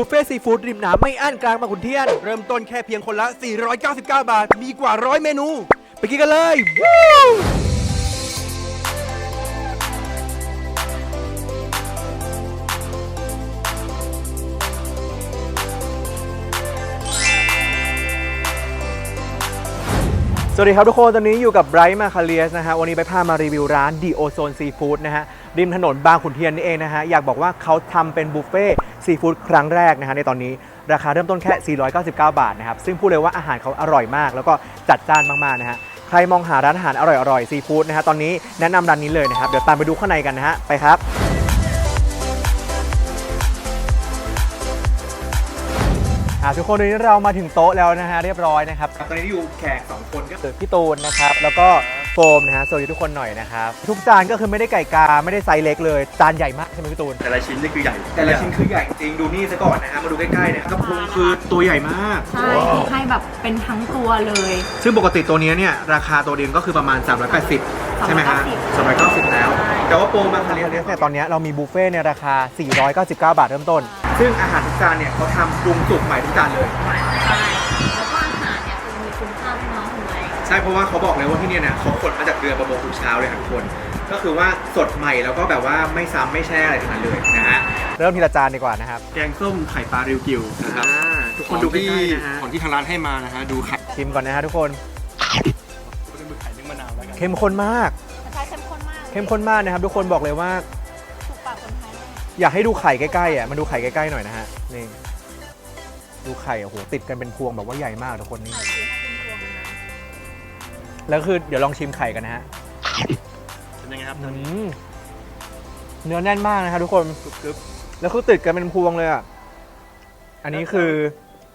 บุฟเฟ่ซีฟู้ดริมน้ำไม่อั้นกลางมาขุนเทียน เริ่มต้นแค่เพียงคนละ 499 บาท มีกว่าร้อยเมนู ไปกินกันเลยวู้ สวัสดีครับทุกคน ตอนนี้อยู่กับไบรท์มาคาเลียสนะฮะ วันนี้ไปพามารีวิวร้านดีโอโซนซีฟู้ดนะฮะ ริมถนนบางขุนเทียนนี่เองนะฮะ อยากบอกว่าเขาทำเป็นบุฟเฟ่ซีฟู้ดครั้งแรกนะฮะ ในตอนนี้ราคาเริ่มต้นแค่ 499 บาทนะครับ ซึ่งพูดเลยว่าอาหารเขาอร่อยมาก แล้วก็จัดจ้านมาก ๆ นะฮะ ใครมองหาร้านอาหารอร่อยๆซีฟู้ดนะฮะ ตอนนี้แนะนำร้านนี้เลยนะครับ เดี๋ยวตามไปดูข้างในกันนะฮะ ไปครับ อะทุกคนตอนนี้เรามาถึงโต๊ะแล้วนะฮะเรียบร้อยนะครับตอนนี้อยู่แขก 2 คนก็คือพี่ตูนนะครับแล้วก็โฟมนะฮะสวัสดีทุกคนหน่อยนะครับทุกจานก็คือไม่ได้ไก่กาไม่ได้ไซส์เล็กเลยจานใหญ่มากใช่ไหมพี่ตูน แต่ละชิ้นนี่คือใหญ่ แต่ละชิ้นคือใหญ่จริงดูนี่ซะก่อนนะฮะมาดูใกล้ๆเนี่ยกระพุงคือตัวใหญ่มาก ใช่ให้แบบเป็นทั้งตัวเลย ซึ่งปกติตัวเนี้ยเนี่ยราคาตัวเดียวก็คือประมาณ 380 ใช่ไหมฮะ390แล้ว แต่ว่าโปรมาคาเรียเนี่ยตอนเนี้ยเรามีบุฟเฟ่ต์ในราคา 499 บาทเริ่มต้น ซึ่งอาหารทุกจานเนี่ยเขาทำปรุงสุกใหม่ทุกจานเลย ใช่แล้วก็อาหารเนี่ยคือมีคุณค่าด้วยเนาะคุณไมค์ใช่เพราะว่าเขาบอกเลยว่าที่เนี่ยเนี่ยเขาขนมาจากเรือประมงทุกเช้าเลยครับทุกคน ก็คือว่าสดใหม่แล้วก็แบบว่าไม่ซ้ำไม่แช่อะไรทั้งนั้นเลยนะฮะเริ่มทีละจานดีกว่านะครับแกงส้มไข่ปลาริวกิวนะครับอ่าทุกคนดูใกล้ๆนะฮะของที่ทางร้านให้มานะฮะดูไข่ชิมก่อนนะฮะทุกคนเป็นมือไข่นึ่งมะนาวแล้วกันเข้มข้นมากใช่ เข้มข้นมากเข้มข้นมากนะครับ ทุกคนบอกเลยว่า ถูกปากคนไทยแน่อยากให้ดูไข่ใกล้ๆอะมาดูไข่ใกล้ๆหน่อยนะฮะนี่ดูไข่โอ้โหติดกันเป็นพวงแบบว่าใหญ่มากทุกคนนี่ ไข่คือให้เป็นพวงเลยนะแล้วคือเดี๋ยวลองชิมไข่กันนะฮะเป็นยังไงครับอืตอนนี้มเนื้อแน่นมากนะครับทุกคน กรึบ แล้วคือติดกันเป็นพวงเลยอะ อันนี้คือ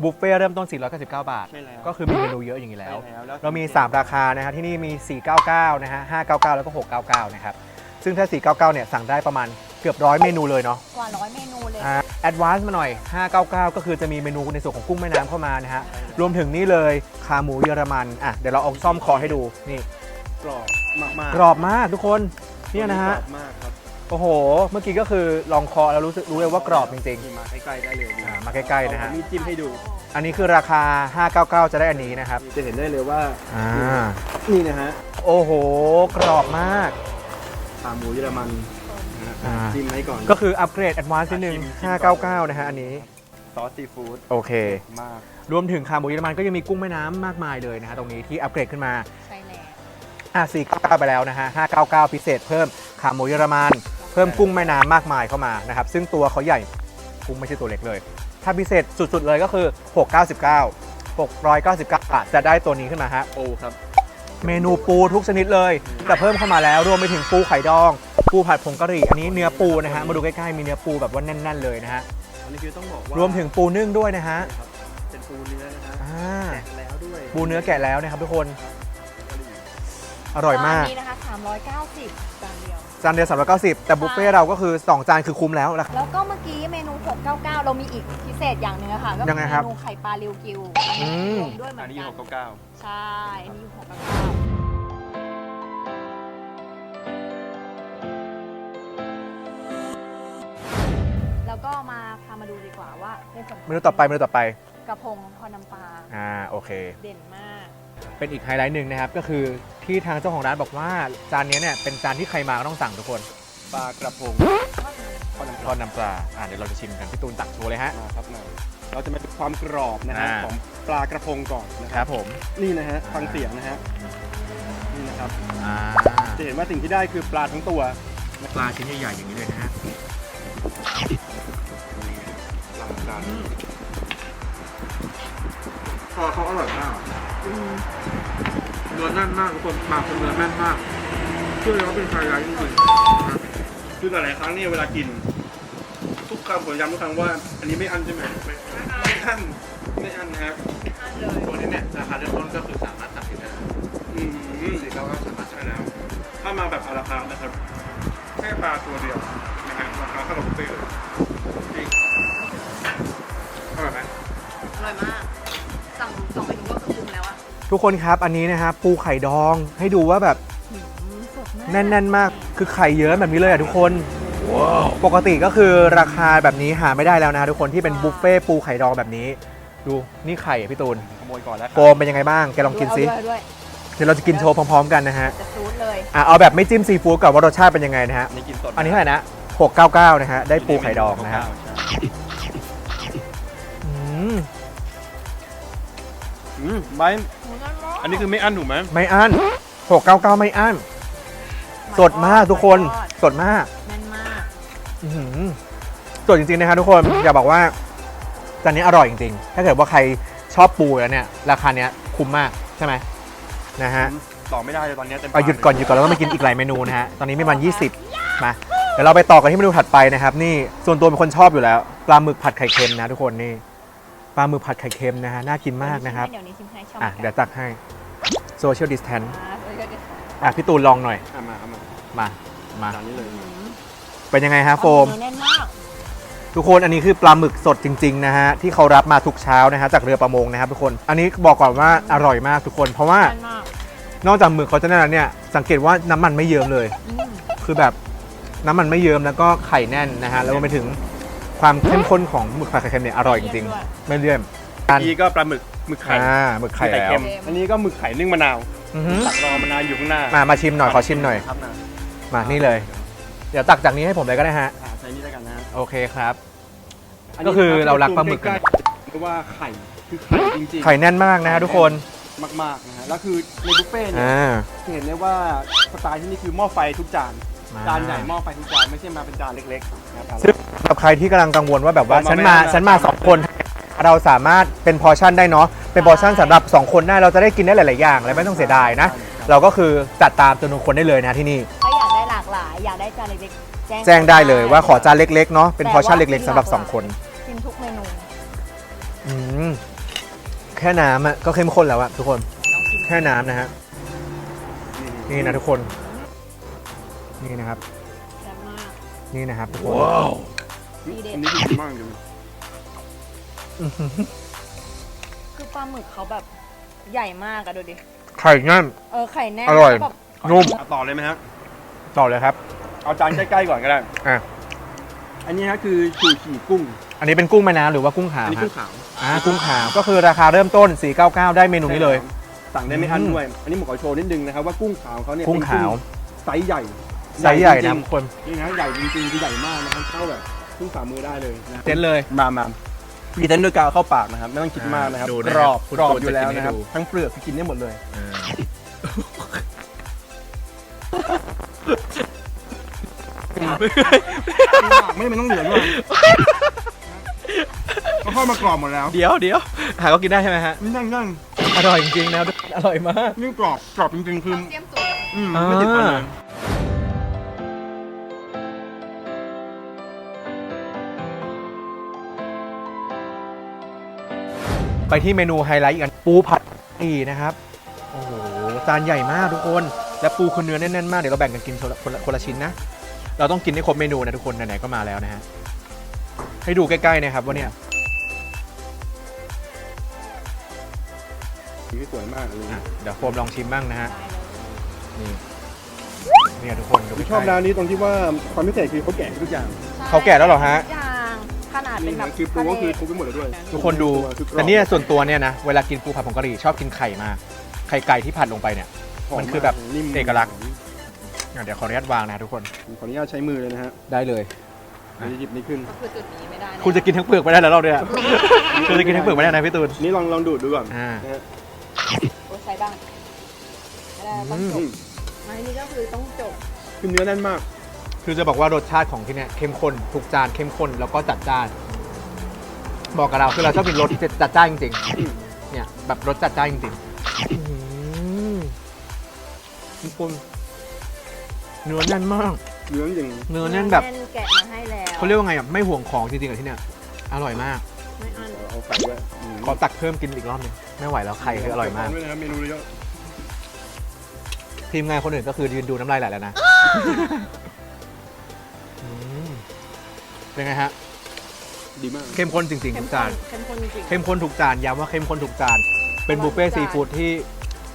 บุฟเฟ่ต์เริ่มต้น 499 บาทๆใช่แล้วก็คือมีเมนูเยอะอย่างนี้แล้ว ใช่แล้วแล้ว เรามี 3 ราคานะฮะที่นี่มี 499 นะฮะ 599 แล้วก็ 699 นะครับ ซึ่งถ้า 499 เนี่ยสั่งได้ประมาณเกือบร้อยเมนูเลยเนาะกว่าร้อยเมนูเลย แอดวานซ์มาหน่อย 599 ก็คือจะมีเมนูในส่วนของกุ้งแม่น้ำเข้ามานะฮะ รวมถึงนี่เลยขาหมูเยอรมันอะเดี๋ยวเราเอาซ่อมคอให้ดูนี่กรอบมากๆกรอบมากทุกคนเนี่ยนะฮะ กรอบมากครับ โอ้โห เมื่อกี้ก็คือลองคอแล้วรู้สึกรู้เลยว่ากรอบจริงนี่มาใกล้ๆได้เลยอ่ามาใกล้ๆนะฮะเอามีดจิ้มให้ดูๆอันนี้คือราคา 599 จะได้อันนี้นะครับ จะเห็นได้เลยว่า อ่า นี่นะฮะโอ้โห กรอบมาก ขาหมูเยอรมันนะฮะอ่า จิ้มให้ก่อนก็คืออัปเกรดแอดวานซ์นิดนึงชิมชิมก่อน599 นะฮะอันนี้ ซอสซีฟู้ดโอเค มาก รวมถึงขาหมูเยอรมันก็ยังมีกุ้งแม่น้ำมากมายเลยนะฮะตรงนี้ที่อัปเกรดขึ้นมา ใช่แล้ว อะ499 ไปแล้วนะฮะ 599 พิเศษเพิ่มขาหมูเยอรมัน เพิ่มกุ้งแม่น้ำมากมายเข้ามานะครับ ซึ่งตัวเขาใหญ่กุ้งไม่ใช่ตัวเล็กเลย ถ้าพิเศษสุดๆเลยก็คือ 699 699 บาทจะได้ตัวนี้ขึ้นมาฮะโอ้ครับ เมนูปูทุกชนิดเลยแต่เพิ่มเข้ามาแล้วรวมไปถึงปูไข่ดอง ปูผัดผงกะหรี่อันนี้เนื้อปูนะฮะมาดูใกล้ๆมีเนื้อปูแบบว่าแน่น ๆ เลยนะฮะอันนี้คือต้องบอกว่ารวมถึงปูนึ่งด้วยนะฮะครับเป็นปูเนื้อนะฮะอ่าแกะแล้วด้วยปูเนื้อแกะแล้วนะครับทุกคนอร่อยมากจนนี้นะคะ390 จานเดียวจานเดียว390 แต่บุฟเฟ่ต์เราก็คือ 2 จานคือคุ้มแล้วราคาแล้วก็เมื่อกี้เมนู 699 เรามีอีกพิเศษอย่างหนึ่งอะค่ะ ก็ยังไงครับ เมนูไข่ปลาริวกิวอืม รวมด้วยเหมือัอนนนี้กันหกเก้าเก้า ใช่อันนี้699แล้วก็มาพามาดูดีกว่าว่าในส่วนขงเมนูต่อไปเมนูต่อไปกระพงทอดน้ำปลาอ่าโอเค เด่นมาก เป็นอีกไฮไลท์หนึ่งนะครับ ก็คือที่ทางเจ้าของร้านบอกว่าจานนี้เนี่ยเป็นจานที่ใครมาก็ต้องสั่งทุกคนปลากระพงทอดน้ำทอดน้ำปลาอ่าเดี๋ยวเราจะชิมกันพี่ตูนตักโชว์เลยฮะ มาครับมาเราจะมาดูความกรอบนะฮะอ่า ของปลากระพงก่อนนะคครัรับบผม นี่นะฮะฟังเสียงนะฮะนี่นะครับอ่าจะเห็นว่าสิ่งที่ได้คือปลาทั้งตัวปลาชิ้นใหญ่ๆอย่างนี้เลยนะฮะหลังการคอเขาอร่อยมาก เนื้อแน่นมากทุกคนปลาเป็นเนื้อแน่นมากเชื่อเลยว่าเป็นไฮไลท์จริงคือหลายๆครั้งเนี่ยเวลากิน ทุกคำผมย้ำทุกครั้งว่า อันนี้ไม่อั้นใช่ไหมไม่ไม่อั้นไม่อั้นนะครับตัวนี้เนี่ยราคาเริ่มต้นก็คือสามารถตัดสินได้อืมสี่เก้าเก้าสามารถใช่แล้ว ถ้ามาแบบอาราคาร์ทนะครับ แค่ปลาตัวเดียวนะฮะราคาเท่ากับบุฟเฟ่ต์เลยจริง ทุกคนครับอันนี้นะฮะปูไข่ดองให้ดูว่าแบบหืมสดมากแน่น ๆ มาก คือไข่เยอะแบบนี้เลยอะทุกคน ปกติก็คือราคาแบบนี้หาไม่ได้แล้วนะทุกคนที่เป็นบุฟเฟ่ต์ปูไข่ดองแบบนี้ ดูนี่ไข่อะพี่ตูนขโมยก่อนแล้วโฟมเป็นยังไงบ้างแกลองกินซิด้วยด้วยเดี๋ยวเราจะกินโชว์พร้อม ๆ กันนะฮะจะซูดเลยอะเอาแบบไม่จิ้มซีฟู้ดก่อนว่ารสชาติเป็นยังไงนะฮะ นี่กินสดอันนี้เท่าไหร่นะ 699 นะฮะ ได้ปูไข่ดองนะฮะใช่อืมอืมไบร์ท อันนี้คือไม่อั้นถูกไหมไม่อั้น699 ไม่อั้น สดมากทุกคน สดมากแน่นมากอื้อหือสดจริงๆนะครับทุกคนอยากบอกว่าจานนี้อร่อยจริงๆ ถ้าเกิดว่าใครชอบปูแล้วเนี่ย ราคาเนี้ยคุ้มมากใช่ไหมนะฮะต่อไม่ได้เลยตอนนี้เต็มเอาหยุดก่อนหยุดก่อนแล้วก็มากินอีกหลายเมนูนะฮะ ตอนนี้มีมัน 20 มา เดี๋ยวเราไปต่อกันที่เมนูถัดไปนะครับ นี่ส่วนตัวเป็นคนชอบอยู่แล้วปลาหมึกผัดไข่เค็มนะทุกคนนี่ ปลาหมึกผัดไข่เค็มนะฮะน่ากินมากนะครับเดี๋ยวนี้ชิมให้ชอบอะเดี๋ยวตักให้ social distance อ่าเดี๋ยวจะอะพี่ตูนลองหน่อยอะมาเอามามามาจานนี้เลยเป็นยังไงฮะโฟมเนื้อแน่นมากทุกคนอันนี้คือปลาหมึกสดจริงๆนะฮะที่เขารับมาทุกเช้านะฮะจากเรือประมงนะครับทุกคน อันนี้บอกก่อนว่าอร่อยมากทุกคน เพราะว่าแน่นมากนอกจากหมึกเขาจะนั่นแล้วเนี่ยสังเกตว่าน้ำมันไม่เยิ้มเลย อืมคือแบบน้ำมันไม่เยิ้มแล้วก็ไข่แน่นนะฮะแล้วรวมไปถึง ความเข้มข้นของหมึกผัดไข่เค็มเนี่ยอร่อยจริงๆไม่เลี่ยมอันนี่ก็ปลาหมึกหมึกไข่อ่าหมึกไข่แล้วเค็มอันนี้ก็หมึกไข่นึ่งมะนาวอือหือ ตักรอมะนาวอยู่ข้างหน้ามามาชิมหน่อยขอชิมหน่อย ครับนะมานี่เลย เดี๋ยวตักจากนี้ให้ผมเลยก็ได้ฮะ อ่าใช้นี่แล้วกันนะฮะโอเคครับ นนี้ก็คือเรารักปลาหมึกกันเพราะว่าไข่คือไข่จริงๆไข่แน่นมากนะฮะทุกคนมากๆนะฮะแล้วคือในบุฟเฟ่ต์เนี่ยอ่า จะเห็นได้ว่าสไตล์ที่นี่คือหม้อไฟทุกจาน จานใหญ่หม้อไฟทุกจานไม่ใช่มาเป็นจานเล็กๆนะครับ ซึ่งสำหรับใครที่กำลังกังวลว่าแบบว่าเอามาฉันมาไม่ได้ฉันมาสองคน เราสามารถเป็นพอร์ชั่นได้เนาะเป็นพอร์ชั่นสำหรับสองคนได้เราจะได้กินได้หลาย ๆ อย่าง และไม่ต้องเสียดายนะ เราก็คือจัดตามจำนวนคนได้เลยนะที่นี่ ถ้าอยากได้หลากหลาย อยากได้จานเล็กๆแจ้งได้เลยว่าขอจานเล็ก ๆ เนาะเป็นพอร์ชั่นเล็ก ๆสำหรับสองคนกินทุกเมนู อืมแค่น้ำอะก็เข้มข้นแล้วอะทุกคนลองชิมแค่น้ำนะฮะนี่นะทุกคน นี่นะครับ แซ่บมากนี่นะครับทุกคนดีเด็ดอันนี้ดีมากเลยอื้อหือคือปลาหมึกเขาแบบใหญ่มากอะดูดิ ไข่แน่น เออไข่แน่นอร่อย แล้วแบบนุ่มเอาต่อเลยไหมฮะ ต่อเลยครับ เอาจานใกล้ๆก่อนก็ได้อะ อันนี้ฮะคือชูชีกุ้ง อันนี้เป็นกุ้งแม่น้ำหรือว่ากุ้งขาอัวนนี้ฮะกุ้งขาวอ่ากุ้งขาวก็คือราคาเริ่มต้น 499 ได้เมนูนี้เลย สั่งได้ไม่อั้นอืมด้วย อันนี้ผมขอโชว์นิดนึงนะครับว่ากุ้งขาวเขาเนี่ยกุ้งขาว เป็นไซส์ใหญ่ ไซส์ใหญ่จรินะงทุกคนๆนี่นะใหญ่จริงๆคือใหญ่มากนะครับเท่าแบบกุ้งฝ่ามือได้เลยนะเต้นเลย มามามีเต้นด้วยกาวเข้าปากนะครับไม่ต้องคิดมากนะครับดูกนะรอบคุณกรอบตูนอยู่แล้วจะกินให้นะครับดู ทั้งเปลือกคือกินได้หมดเลยไม่ไม่ต้องเหลือด้วยก็เข้ามากรอบหมดแล้วเดี๋ยวเดี๋ยวหาก็กินได้ใช่ไหมฮะนี่นั่งนั่งอร่อยจริงๆนะอร่อยมากนี่กรอบกรอบจริงๆคือเตรียมสูตรอืมไม่ติดฟันเลย ไปที่เมนูไฮไลท์อีกอันปูผัดอีนะครับ โอ้โหจานใหญ่มากทุกคน และปูคือเนื้อแน่นๆมากเดี๋ยวเราแบ่งกันกินคนละคนละคนละชิ้นนะ เราต้องกินให้ครบเมนูนะทุกคนไหนๆก็มาแล้วนะฮะให้ดูใกล้ๆนะครับว่าเนี่ยนี่สวยมากเลยอะเดี๋ยวโฟมลองชิมบ้างนะฮะนี่เนี่ยทุกคนดูผมใกชอบล้ร้านนี้ตรงที่ว่าความพิเศษคือเขาแกะให้ทุกอย่าง ๆเขาแก่แล้วเหรอฮะ ทุกอย่าง ขนาดเป็นี่นแบบนะคือปูก็คือทุบไปหมดเลยด้วยทุกคนดูคือกรอบแต่เนี่ยส่วนตัวเนี่ยนะ เวลากินปูผัดผงกะหรี่ชอบกินไข่มาก ไข่ไก่ที่ผัดลงไปเนี่ย มันคือแบบนิ่มเอกลักษณ์อะเดี๋ยวขออนุญาตวางนะทุกคน ผมขออนุญาตใช้มือเลยนะฮะได้เลยเดี๋ยวจะหยิบนี้ขึ้นคือจุดนี้ไม่ได้แน่คุณจะกินทั้งเปลือกไม่ได้แล้วเราเนี่ยคุณจะกินทั้งเปลือกไม่ได้นะพี่ตูน นี่ลองลองดูดดูก่อนอ่า นะฮะโอ้ใช้บ้างไม่ได้ต้องจอืบมอันนี้ก็คือต้องจบคือเนื้อแน่นมาก คือจะบอกว่ารสชาติของที่เนี่ยเข้มข้นทุกจานเข้มข้นแล้วก็จัดจ้าน บอกกับเราคือเราชอบกินรสที่จัดจ้านจริงๆเนี่ยแบบรสจัดจ้านจริงๆอื้อหือทุกคนเนื้อแน่นมาก เนื้อจริงเนื้อแน่นแบบแกะมาให้แล้วเขาเรียกว่าไงอะไม่ห่วงของจริงๆอะที่เนี่ยอร่อยมากไม่อันเอาไข่ด้วยมขอตักเพิ่มกินอีกรอบหนึงไม่ไหวแล้วไข่คืออร่อยมากด้วยนะครับเมนูเยอะทีมงานคนอื่นก็คือยืนดูน้ำลายไหลแล้วนะอืม เป็นไงฮะ ดีมาก เข้มข้นจริงๆเข้ทุมกข้จานนเข้มข้นจริงเข้มข้นทุกจานย้ำว่าเข้มข้นทุกจาน เป็นบุฟเฟ่ต์ซีฟู้ดที่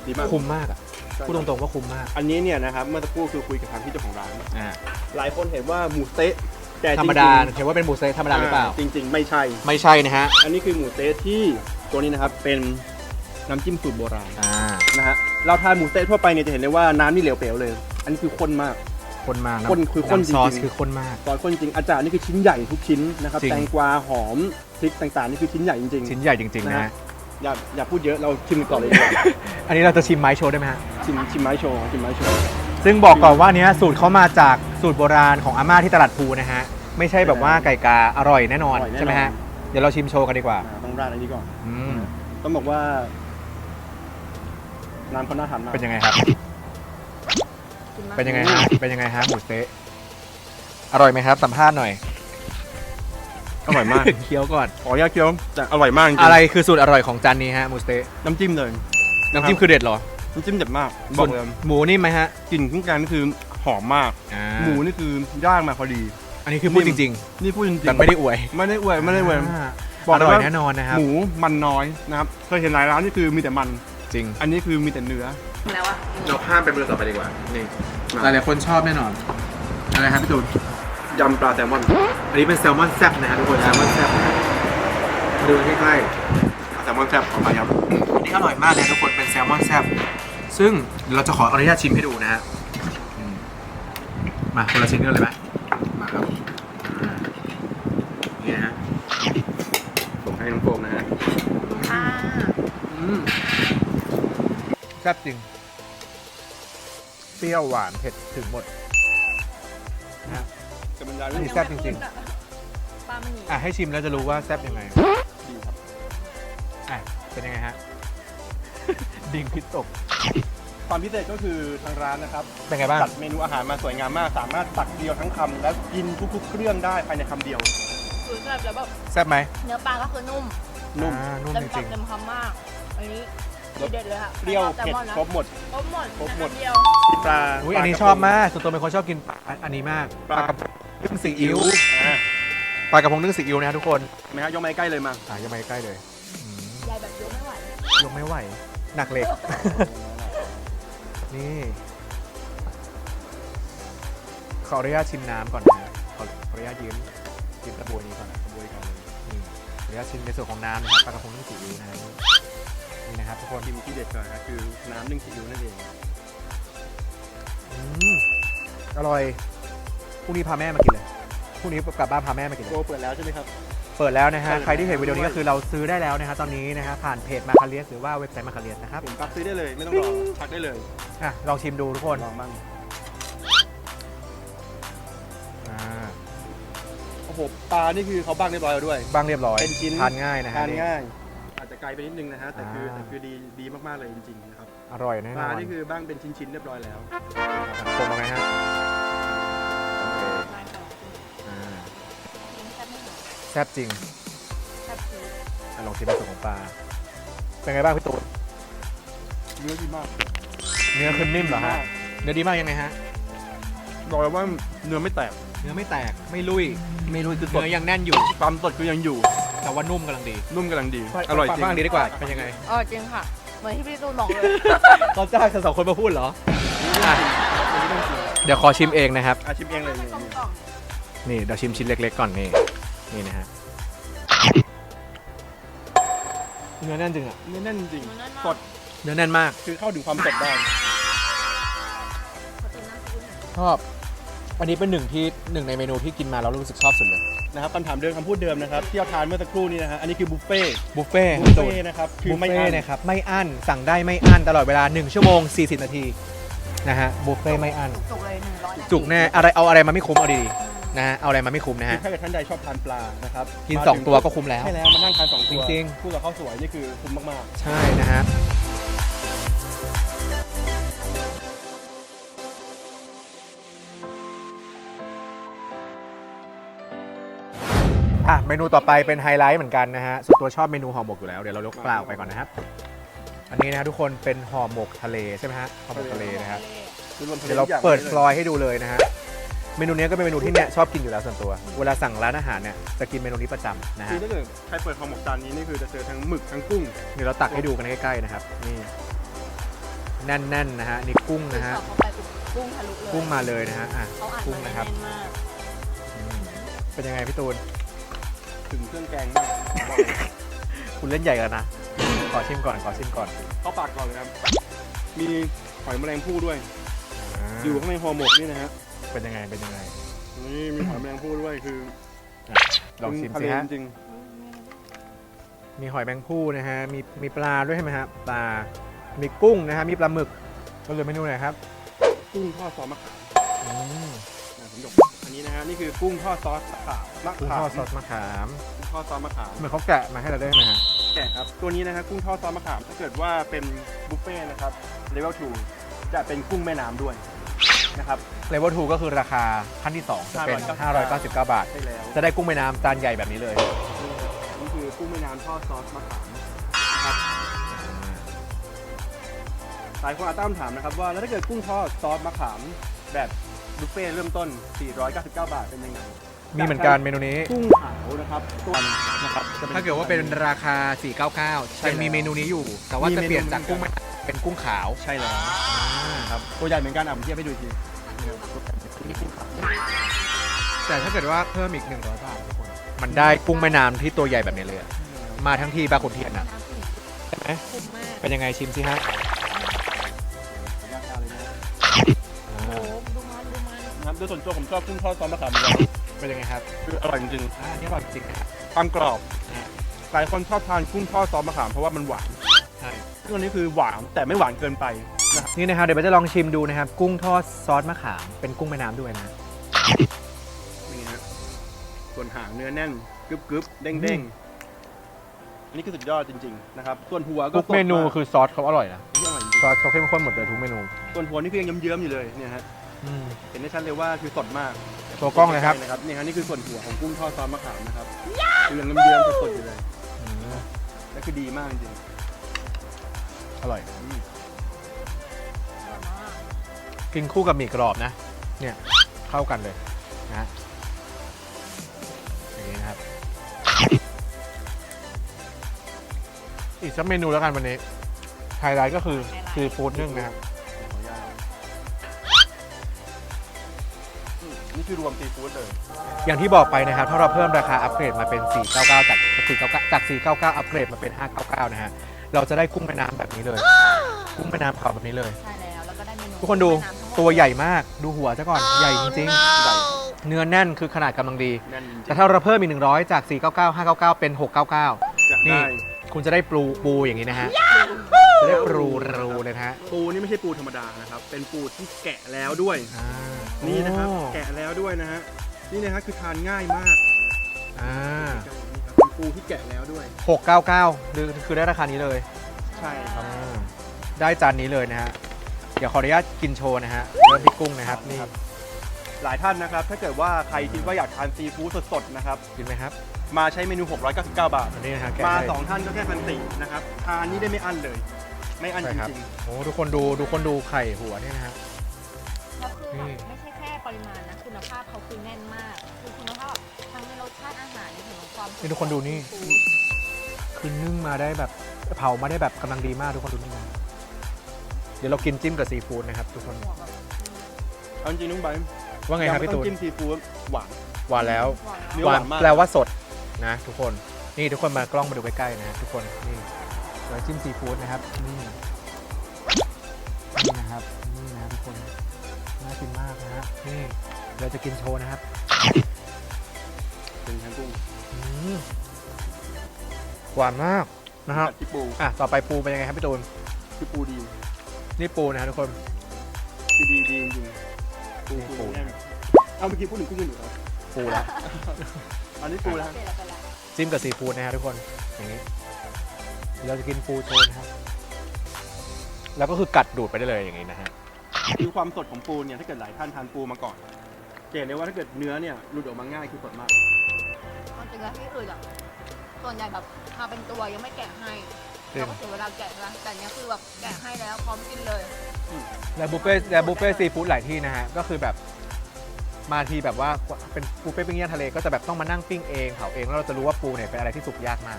ดีมาก คุ้มมากอะพูดตรงๆว่าคุ้มมาก อันนี้เนี่ยนะครับเมื่อสักครู่คือคุยกับทางพี่เจ้าของร้าน อ่าหลายคนเห็นว่าหมูสะเต๊ะแต่จธรงๆรมดาเห็นว่าเป็นหมูสะเต๊ะธรรมดาหรือเปล่า จริง ๆ ไม่ใช่ ไม่ใช่นะฮะ อันนี้คือหมูสะเต๊ะที่ตัวนี้นะครับเป็นน้ำจิ้มสูตรโบราณอ่า นะฮะเราทานหมูสะเต๊ะทั่วไปเนี่ยจะเห็นเลยว่าน้ำนี่เหลวเป๋วเลย อันนี้คือข้นมาก คนมากข้นคือข้นำซอสจริงๆคือข้นมาก ซอสข้นจริงอาจารย์นี่คือชิ้นใหญ่ทุกชิ้นนะครับจริง แตงกวาหอมพริกต่างๆนี่คือชิ้นใหญ่จริง ชิ้นใหญ่จริงๆนะนะฮะฮะ ๆ อย่าอย่าพูดเยอะเราชิมกันก่อนเลยดีกว่า อันนี้เราจะชิมไม้โชว์ได้ไหมฮะ ชิมชิมไม้โชว์ชิมไม้โชว์ ซึ่งบอกก่อนว่าอันเนี้ยสูตรเขามาจากสูตรโบราณของอาม่าที่ตลาดภูนะฮะ ไม่ใช่แบบว่าไก่กาอร่อยแน่นอนอร่อยแน่นอน ใช่ไหมฮะ เดี๋ยวเราชิมโชว์กันดีกว่าอ่าต้องราดอันนี้ก่อน อืมต้องบอกว่าน้ำเขาน่าทานมากเป็นยังไงครับกิ นมากเป็นยังไงฮะเป็นยังไงฮะหมูสะเต๊ะอร่อยไหมครับ สัมภาษณ์หน่อย อร่อยมาก เคี้ยวก่อน ขออนุญาตเคี้ยวแต่อร่อยมากจริงๆอะไรคือสูตรอร่อยของจานนี้ฮะหมูสะเต๊ะน้ำจิ้มเลย น้ำจิ้มคือเด็ดเหรอน้ำจิ้มเด็ดมากบส่อวกนเลยหมูนิ่มไหมฮะกลิ่นเครื่องแกงนี่คือหอมมาก อ่าหมูนี่คือย่างมาพอดี อันนี้คือพูดจริง นี่พูดจริงๆๆแต่ไม่ได้อวยไม่ได้อวยไม่ได้อวยอ่าบอกอเลยร่อยว่าแน่นอนนะครับหมูมันน้อยนะครับเคยเห็นหลายร้านนี่คือมีแต่มัน จริง อันนี้คือมีแต่เนื้อ แล้วอะเราข้ามไปเบอร์ต่อไปดีกว่านี่หลายๆคนชอบแน่นอน อะไรครับพี่ตูนยำปลาแซลมอน อันนี้เป็นแซลมอนแซ่บนะฮะทุกคนแซลมอนแซ่บนะฮะมาดูใกล้แซลมอนแซ่บของไปครับๆอันนี้อร่อยมากเลยทุกคนเป็นแซลมอนแซ่บซึ่งเดี๋ยวเราจะขออนุญาตชิมให้ดูนะฮะอืมมาคนละชิ้นกันเลยไหมมาครับอ่านี่นะฮะ ผมให้น้องโฟมนะฮะ อ่า อืมแซ่บจริง เปรี้ยวหวานเผ็ดถึงหมดนะฮะ จะบรรยายอัไม่นนี้ถูกแซ่บจริงปลาไม่หนีอะให้ชิมแล้วจะรู้ว่าแซ่บยังไง ดีครับอะ เป็นยังไงฮะ ดิงพิษตก ความพิเศษก็คือทางร้านนะครับเป็นไงบ้าง จัดเมนูอาหารมาสวยงามมาก สามารถตักเดียวทั้งคำและกินทุกๆเครื่องได้ภายในคำเดียว คือแบบแล้วแบบแซ่บไหมเนื้อปลาก็คือนุ่มนุ่ม อ่านุ่มเต็มจปากริงเต็มคำมาก อันนี้ ทีเด็ดเลยค่ะเปรี้ยวแซลเผ็ดมอนนะครบหมด ครบหมดครบหมดอันเดียวปลาๆอุ้ยปลาอันนี้กระพงชอบมากส่วนตัวเป็นคนชอบกินปลาอันนี้มากปลาปลากระพงนึ่งซีอิ๊วอ่าปลากระพงนึ่งซีอิ๊วนะทุกคนไหมฮะยกไม้ใกล้เลยมาอะยังไม่ใกล้เลยอืมยายแบบยกไม่ไหวยกไม่ไหว หนักเหล็ก นี่ขออนุญาตชิมน้ำก่อนนะขอขออนุญาตยืมยืมกระบวยนี้ก่อนนะกระบวยก่อนเลยนี่ขออนุญาตชิมในส่วนของน้ำนะครับปลากระพงนึ่งซีอิ๊วนะ นี่นะครับทุกคนทีมที่เด็ดก่อนนะคือน้ำนึ่งซีอิ๊วนั่นเองอืมอร่อยพรุ่งนี้พาแม่มากินเลยพรุ่งนี้กลับบ้านพาแม่มากินเลโปรยเปิดแล้วใช่ไหมครับ เปิดแล้วนะฮะเปิดแล้วใครที่เห็นวิดีโอนี้ก็คือเราซื้อได้แล้วนะฮะตอนนี้นะฮะผ่านเพจมาคาเลียสหรือว่าเว็บไซต์มาคาเลียสนะครับ ผมรับซื้อได้เลยไม่ต้องรอชักได้เลยอะลองชิมดูทุกคนลองบ้างอ่าโอ้โหปลานี่คือเขาบ้างเรียบร้อยแล้วด้วยบ้างเรียบร้อยเป็นชิ้นทานง่ายนะฮะทานง่าย อาจจะไกลไปนิดนึงนะฮะแต่คืออ่าแต่คือดีดีมากๆเลยจริงๆนะครับอร่อยแน่ปนลาอนนี่คือบ้างเป็นชิ้นๆเรียบร้อยแล้วคมมาไหมฮะโอเคได้ค่ะอ่ากินแซ่บไม่หายแซ่บจริงแซ่บจริงอะลองชิมในส่วนของปลา เป็นไงบ้างพี่ตูนเนื้อดีมากเนื้อคือนิ่มเหรอฮะ เนื้อดีมากยังไงฮะ บอกเลยว่าเนื้อไม่แตก เนื้อไม่แตกไม่ลุยไม่รู้คือสดเนื้อยังแน่นอยู่ความสดคือยังอยู่ แต่ว่านุ่มกำลังดี นุ่มกำลังดี อร่อยจริงฟังดีดีกว่า เป็นยังไง เออจริงค่ะ เหมือนที่พี่ตูนบอกเลยเขาจ้างกันสองคนมาพูดเหรออะเดี๋ยวขอชิมเองนะครับ อาชิมเองเลยนี่กลมนี่กล่อมนี่เดี๋ยวชิมชิ้นเล็ก ๆ ก่อนนี่นี่นะฮะเนื้อแน่นจริงอะเนื้อแน่นจริงมันนั่นมากสดเนื้อแน่นมาก คือเข้าถึงความสดได้ขอกินน้ำซีอิ๊วหน่อยชอบ อันนี้เป็นหนึ่งที่หนึ่งในเมนูที่กินมาแล้วรู้สึกชอบสุดเลยนะครับคำถามเดิมคำพูดเดิมนะครับที่เราทานเมื่อสักครู่นี้นะฮะอันนี้คือบุฟเฟ่ต์บุฟเฟ่ต์บุฟเฟ่ต์นะครับคือบุฟไม่เฟ่อั้ต์นนะครับไม่อั้นสั่งได้ไม่อั้นตลอดเวลา 1 ชั่วโมง 40 นาทีนะฮะบุฟเฟ่ต์ไม่อั้นจุกๆเลยหนึ่งร้อยนาทีจุกแน่อะไรเอาอะไรมาไม่คุ้มเอาดีๆนะฮะเอาอะไรมาไม่คุ้มนะคือฮะถ้าเกิดท่านใดชอบทานปลานะครับกิน มาสองถึตัวก็คุ้มแล้ว ใช่แล้วมานั่งทานสองตัวจริงคู่กับข้าวสวยนี่คือคุ้มมากใช่นะฮะ อะเมนูต่อไปเป็นไฮไลท์เหมือนกันนะฮะส่วนตัวชอบเมนูห่อหมกอยู่แล้วเดี๋ยวเรายกเปล่าไปก่อนนะครับอันนี้นะทุกคนเป็นห่อหมกทะเลใช่ไหมฮะห่อหมกทะเลนะครับๆคือรวมทะลเดี๋ยวเราทุกอย่างเปิดไว้ฟลอยให้ดูเลยนะฮะเมนูนี้ก็เป็นเมนูที่เนี่ยชอบกินอยู่แล้วส่วนตัว เวลาสั่งร้านอาหารเนี่ยจะกินเมนูนี้ประจำนะคืฮะอถ้าเกิดใครเปิดห่อหมกจานนี้นี่คือจะเจอทั้งหมึกทั้งกุ้งเดี๋ยวเราตักให้ดูกันใกล้ๆนะครับนี่แน่นๆนะฮะนี่กุ้งคือนะฮะสอบเข้าไปปุ๊บกุ้งทะลุเลยกุ้งมาเลยนะฮะอะเขาอัดกุ้งมานะครับแน่นมากอืมเป็นยังไงพี่ตูน ถึงเครื่องแกงมากบอกเลยคุณเล่นใหญ่กันนะ ขอชิมก่อน ขอชิมก่อนเข้าปากก่อนเลยครับ มีหอยแมลงภู่ด้วย อ่าอยู่ข้างในห่อหมกนี่นะฮะ เป็นยังไง เป็นยังไงนี่มีหอยแมลงภู่ด้วยคือลองชิมทะสิเลฮะ จริงมีหอยแมงภู่นะฮะ มีมีปลาด้วยใช่ไหมฮะ ปลา มีกุ้งนะฮะ มีปลาหมึก ก็เลยเมนูไหนครับๆกุ้งทอดซอสมะขามอืมนะ ผมยกอันนี้นะฮะนี่คือกุ้งทอดซอสมะขามมะกุ้งขาทอมดซอสมะขามกุ้งทอดซอสมะขามเหมือนเขาแกะมาให้เราได้ไหมฮะแกะครับตัวนี้นะฮะกุ้งทอดซอสมะขามถ้าเกิดว่าเป็นบุฟเฟ่ต์นะครับเลเวล2จะเป็นกุ้งแม่น้ำด้วยนะครับเลเวล2ก็คือราคาขั้นที่ 2 จะเป็น 599 599บาท ใช่แล้วจะได้กุ้งแม่น้ำจานใหญ่แบบนี้เลย นี่ครับนี่คือกุ้งแม่น้ำทอดซอสมะขามนะครับหลายคนอาจจะตั้มถามนะครับว่าแล้วถ้าเกิดกุ้งทอดซอสมะขามแบบ บุฟเฟ่ต์เริ่มต้น 499 บาทเป็นยังไงมีเหมือนกันเมนูนี้ กุ้งขาวนะครับตัวนะครับจะถ้าเกิดว่าเป็นราคา 499ใช่ยังมีแล้วเมนูนี้อยู่ แต่ว่ามีจะเปลี่ยนเมนูจากกุ้งแม่น้ำเป็นกุ้งขาว ใช่แล้วครับตัวใหญ่เหมือนกันอะผมเทียบให้ดูอีกทีนี่กุ้งขาวแต่ถ้าเกิดว่าเพิ่มอีก 100 บาททุกคน มันได้กุ้งแม่น้ำที่ตัวใหญ่แบบนี้เลยอะมาทั้งทีบาขุนเทียนอะใช่ไหมคุ้มมากเป็นยังไงชิมสิฮะ โดยส่วนตัวผมชอบกุ้งทอดซอสมะขามเหมือนกันเป็นยังไงครับคืออร่อยจริงอ่าอันนี้อร่อยจริงนะครับๆความกรอบหลายคนชอบทานกุ้งทอดซอสมะขามเพราะว่ามันหวานใช่ซึ่งอันนี้คือหวานแต่ไม่หวานเกินไปนะครับนี่นะครับเดี๋ยวเราจะลองชิมดูนะครับ กุ้งทอดซอสมะขามเป็นกุ้งแม่น้ำด้วยนะ นี่ฮะส่วนหางเนื้อแน่นกรึบกรึบๆเด้งเด้งๆอันนี่คือสุดยอดจริง ๆ นะครับ ส่วนหัวก็ทุกเมนูสดาคือซอสเขาอร่อยนะที่อร่อยจริงซอสเขาเข้มข้นหมดเลยทุกเมนู ๆส่วนหัวนี่คือยังเยิ้มๆอยู่เลยเนี่ยฮะ อืม เห็นได้ชัดเลยว่าคือสดมากโชว์กล้องเลยครับในะครับนี่ฮะนี่คือส่วนหัวของกุ้งทอดซอสมะขามนะครับคือยังเยิ้มๆสดๆอยู่เลยอืมและคือดีมากจริงอร่อย ๆอืมอร่อยมากกินคู่กับหมี่กรอบนะ เนี่ยเข้ากันเลยนะฮะอย่างนี้นะครับ อีกสักเมนูแล้วกันวันนี้ไฮไลท์ก็คือซีฟู้ดนึ่งนะครับ คือรวมซีฟู้ดเลย อย่างที่บอกไปนะครับถ้าเราเพิ่มราคาอัปเกรดมาเป็น 499 จาก 499 จาก 499 อัปเกรดมาเป็น 599 นะฮะ เราจะได้กุ้งแม่น้ำแบบนี้เลย กุ้งแม่น้ำขาวแบบนี้เลย ใช่แล้ว แล้วก็ได้เมนูทุกคนดูแม่ำทั้งมดตัวใหญ่มากดูหัวซะก่อนใหญ่จริงใหญ่ๆเนื้อแน่นคือขนาดกำลังดี แน่นจริงๆแต่ถ้าเราเพิ่มอีก 100 จาก 499 599 เป็น 699 อยากนี่ได้ คุณจะได้ปูปูอย่างนี้นะฮะ จะได้ปูรูเลยนะฮะปูนี่ไม่ใช่ปูธรรมดานะครับ เป็นปูที่แกะแล้วด้วย อ่านี่นะครับโอ้แกะแล้วด้วยนะฮะ นี่นะฮะคือทานง่ายมากอ่านี่ครับเป็นปูที่แกะแล้วด้วย699คือคือได้ราคานี้เลยใช่ครับ อ่าได้จานนี้เลยนะฮะ เดี๋ยวขออนุญาตกินโชว์นะฮะเริ่มที่กุ้งนะครับนี่หลายท่านนะครับ ถ้าเกิดว่าใครคิดว่าอยากทานซีฟู้ดสดๆนะครับ กินไหมครับมาใช้เมนู 699 บาท อันนี้นะฮะแกะมาให้ สองท่านก็แค่พันสี่นะครับ ทานนี่ได้ไม่อั้นเลย ไม่อั้นใช่จครับริงโอ้ทุกคนดูทุกคนดูไข่หัวนี่นะฮะ แล้วคือนี่แบบไม่ใช่แค่ปริมาณนะ คุณภาพเขาคือแน่นมาก คือคุณภาพทั้งในรสชาติอาหารในถึงของความสดนี่ทุกคนดูนี่ของซีฟู้ดคือนึ่งมาได้แบบเผามาได้แบบกำลังดีมากทุกคนดูนี่นะเดี๋ยวเรากินจิ้มกับซีฟู้ดนะครับ ทุกคนหัวแบบๆเอาจริงๆน้องไบร์ทว่าไงครับยังม่พี่ต้ตูองนจิ้มซีฟู้ดหวาน หวานแล้วหวานเนื้อหวาวหานนมาก แปลว่าสดนะ ทุกคนนี่ทุกคนมากล้องมาดูใกล้ๆนะ ทุกคนนี่ เราจิ้มซีฟู้ดนะครับ นี่ นี่นะครับ นี่นะทุกคน น่ากินมากนะฮะ นี่ เราจะกินโชว์นะครับ เป็นแทนกุ้งอืมหวานมากนะครับกัดที่ปูอะ ต่อไปปูเป็นยังไงครับพี่ตูนคือปูดี นี่ปูนะฮะทุกคนคือดีดีจริงๆปูปูปูแน่นเอาเมื่อกี้พูดถึงกุ้งกันอยู่ครับปูแล้วอันนี้ปูแล้วเสร็จแล้วไปแล้วจิ้มกับซีฟู้ดนะฮะทุกคนอย่างนี้ เราจะกินปูโชว์นะครับ แล้วก็คือกัดดูดไปได้เลยอย่างนี้นะฮะ คือความสดของปูเนี่ยถ้าเกิดหลายท่านทานปูมาก่อนจะเห็นได้ว่าถ้าเกิดเนื้อเนี่ยหลุดออกมาง่ายคือสดมากความจริงแล้วที่อื่นอะส่วนใหญ่แบบมาเป็นตัวยังไม่แกะให้จริง เราก็เสียเวลาแกะนะแต่เนี้ยคือแบบแกะให้แล้วพร้อมกินเลยและบุฟเฟ่ต์และบุฟเฟ่ต์ซีฟู้ดหลายที่นะฮะ ก็คือแบบมาทีแบบว่าเป็นบุฟเฟ่ต์ปิ้งย่างทะเลก็จะแบบต้องมานั่งปิ้งเองเผาเอง แล้วเราจะรู้ว่าปูเนี่ยเป็นอะไรที่สุกยากมาก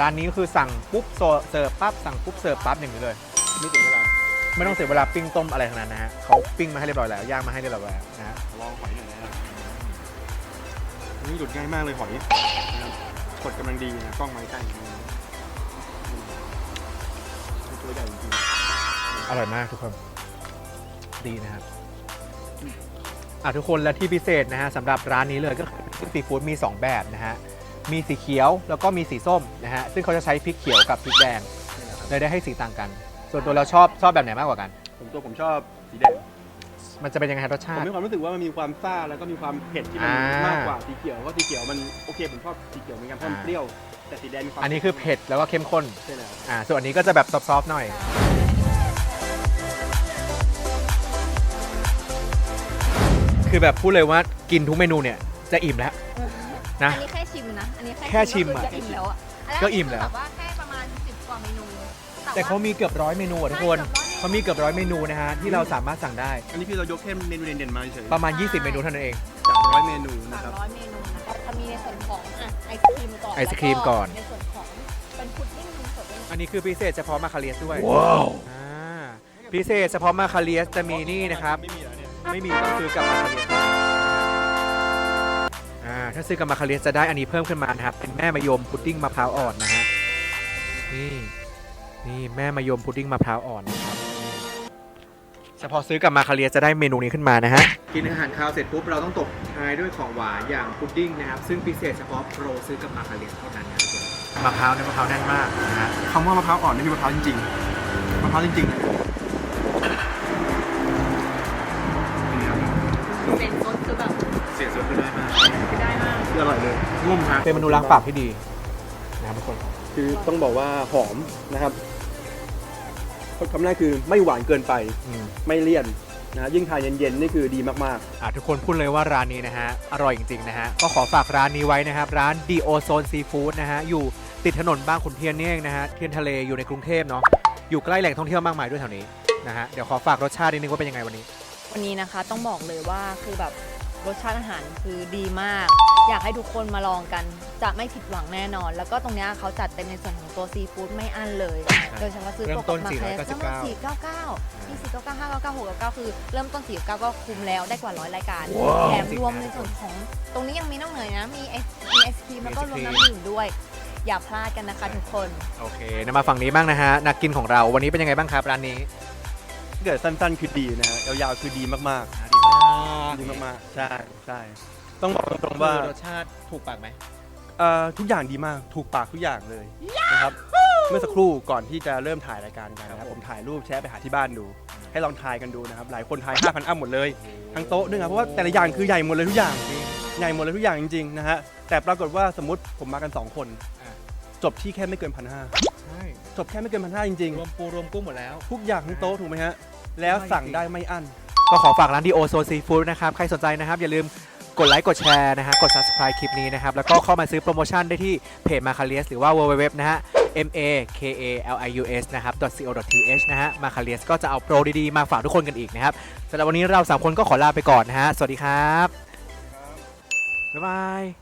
ร้านนี้ก็คือสั่งปุ๊บโซเสิร์ฟปั๊บสั่งปุ๊บเสิร์ฟปั๊บอย่างนี้เลย ไม่เสียเวลาไม่ต้องเสียเวลาปิ้งต้มอะไรทั้งนั้นนะฮะเขาปิ้งมาให้เรียบร้อยแล้วย่างมาให้เรียบร้อยแล้วนะฮะลองหอยหน่อยนะครับนี่หลุดง่ายมากเลยหอยนะครับกดกำลังดีนะกล้องมาใกล้ๆอืมตัวใหญ่จริงอร่อยมากทุกคนดีนะครับอะทุกคนและที่พิเศษนะฮะสำหรับร้านนี้เลยก็คือซีฟู้ดมี 2 แบบนะฮะ มีสีเขียวแล้วก็มีสีส้มนะฮะซึ่งเขาจะใช้พริกเขียวกับพริกแดงๆเลยได้ให้สีต่างกัน ส่วนตัวเราชอบชอบแบบไหนมากกว่ากัน ผมตัวผมชอบสีแดง มันจะเป็นยังไงรสผชามติ มีความรู้สึกว่ามันมีความซ่าแล้วก็มีความเผ็ดที่มันอ่าม มากกว่าสีเขียวเพราะสีเขียวมันโอเคผมชอบสีเขียวเหมือนกันเพราะมันอ่าเปรี้ยวแต่สีแดงมีความอันนี้คือเผ็ดแล้วก็เข้มข้น ใช่แล้ว อ่าส่วนอันนี้ก็จะแบบซอฟต์ๆหน่อย คือแบบพูดเลยว่ากินทุกเมนูเนี่ยจะอิ่มแล้ว นะ อันนี้แค่ชิมนะ อันนี้แค่ชิมก็อะคือจะอิ่มแล้วอะนก็นี้อิ่มแล้วแบบว่าแค่ประมาณ10กว่าเมนูแต่เขามีเกือบร้อยเมนูอะทุกคนเขามีเกือบร้อยเมนูนะฮะที่เราสามารถสั่งได้อันนี้คือเรายกแค่เมนูเด่นๆมาเฉยประมาณ 20 เมนูเท่านั้นเองจากร้อยเมนูสานะมครับ ร้อยเมนูนะคะจะมีในส่วนของอะไอศครีมก่อนไอศกรีมก่อน แล้วในส่วนของเป็นพุดดิ้งนมสดด้วยนะอันนี้คือพิเศษเฉพาะมาคาเลียสด้วยว้าวพิเศษเฉพาะมาคาเลียสจะมีนี่นะครับ ไม่มีแล้วเนี่ยไม่มีต้องซื้อกับมาคาเลียสอ่า ถ้าซื้อกับมาคาเลียสจะได้อันนี้เพิ่มขึ้นมานะครับ เป็นแม่มะยมพุดดิ้งมะพร้าวอ่อนนะฮะ นี่นี่แม่มะยมพุดดิ้งมะพร้าวอ่อนนะครับ เฉพาะซื้อกับมาคาเลียสจะได้เมนูนี้ขึ้นมานะฮะ กินอาหารคาวเสร็จปุ๊บเราต้องตบท้ายด้วยของหวานอย่างพุดดิ้งนะครับ ซึ่งพิเศษเฉพาะโปรซื้อกับมาคาเลียสเท่านั้นนะครับทุกคนมะพร้าวเนี่ยมะพร้าวแน่นมากนะฮะคำว่ามะพร้าวอ่อนนี่คือมะพร้าวจริงๆ มะพร้าวจริงๆนะ นุ่มฮะเป็นเมนูล้างปากที่ดีนะครับทุกคนคือต้องบอกว่าหอมนะครับคำแรกคือไม่หวานเกินไป อืมไม่เลี่ยนนะฮะยิ่งทานเย็นๆนี่คือดีมากอะทุกคนพูดเลยว่าร้านนี้นะฮะ อร่อยจริงๆนะฮะ ก็ขอฝากร้านนี้ไว้นะครับ ร้านดีโอโซนซีฟู้ดนะฮะ อยู่ติดถนนบางขุนเทียนนี่เองนะฮะ เทียนทะเลอยู่ในกรุงเทพเนาะอยู่ใกล้แหล่งท่องเที่ยวมากมายด้วยแถวนี้นะฮะเดี๋ยวขอฝากรสชาตินิดนึงว่าเป็นยังไงวันนี้ วันนี้นะคะต้องบอกเลยว่าคือแบบ รสชาติอาหารคือดีมาก อยากให้ทุกคนมาลองกัน จะไม่ผิดหวังแน่นอน แล้วก็ตรงเนี้ยเขาจัดเต็มในส่วนของตัวซีฟู้ดไม่อั้นเลย โดยเฉพาะซื้อเริ่มต้นมาแคส499เริ่มต้น499มี499 599 699 คือเริ่มต้น 499 ก็คุ้มแล้วได้กว่าร้อยรายการว้าวแถมจริงรวมนะในส่วนของตรงนี้ยังมีนอกเหนือนะมีไอมีไอศครีมแล้วก็รวมน้ำดื่มด้วย อย่าพลาดกันนะคะทุกคน โอเคนะมาฝั่งนี้บ้างนะฮะนักกินของเราวันนี้เป็นยังไงบ้างครับร้านนี้ๆ ถ้าเกิดสั้นๆ คือดีนะฮะยาวๆคือดีมากดีมากๆดีมากๆใช่ใช่ต้องบอกตรงๆว่ารสชาติถูกปากไหมเอ่อทุกอย่างดีมากถูกปากทุกอย่างเลยนะครับเมื่อสักครู่ก่อนที่จะเริ่มถ่ายรายการกันนะครับผมถ่ายรูปแชร์ไปหาที่บ้านดู ให้ลองทายกันดูนะครับหลายคนทาย5,000อัพหมดเลยทั้งโต๊ะด้วยนะเพราะว่าแต่ละอย่างคือใหญ่หมดเลยทุกอย่างใหญ่หมดเลยทุกอย่างจริงๆนะฮะแต่ปรากฏว่าสมมติผมมากัน 2 คนอะจบที่แค่ไม่เกินพันห้าใช่ จบแค่ไม่เกินพันห้าจริงรวมปูรวมกุ้งหมดแล้ว ๆ ทุกอย่างทั้งโต๊ะถูกไหมฮะ แล้วสั่งได้ไม่อั้น ก็ขอฝากร้านดีโอโซซีฟู้ดนะครับ ใครสนใจนะครับ อย่าลืมกดไลค์กดแชร์นะฮะกด subscribe คลิปนี้นะครับ แล้วก็เข้ามาซื้อโปรโมชั่นได้ที่เพจมาคาเลียสหรือว่า www นะฮะ m a k a l i u s นะครับ co th นะฮะมาคาเลียสก็จะเอาโปรดีๆ มาฝากทุกคนกันอีกนะครับสำหรับวันนี้เราสามคนก็ขอลาไปก่อนนะฮะสวัสดีครับบ๊ายบาย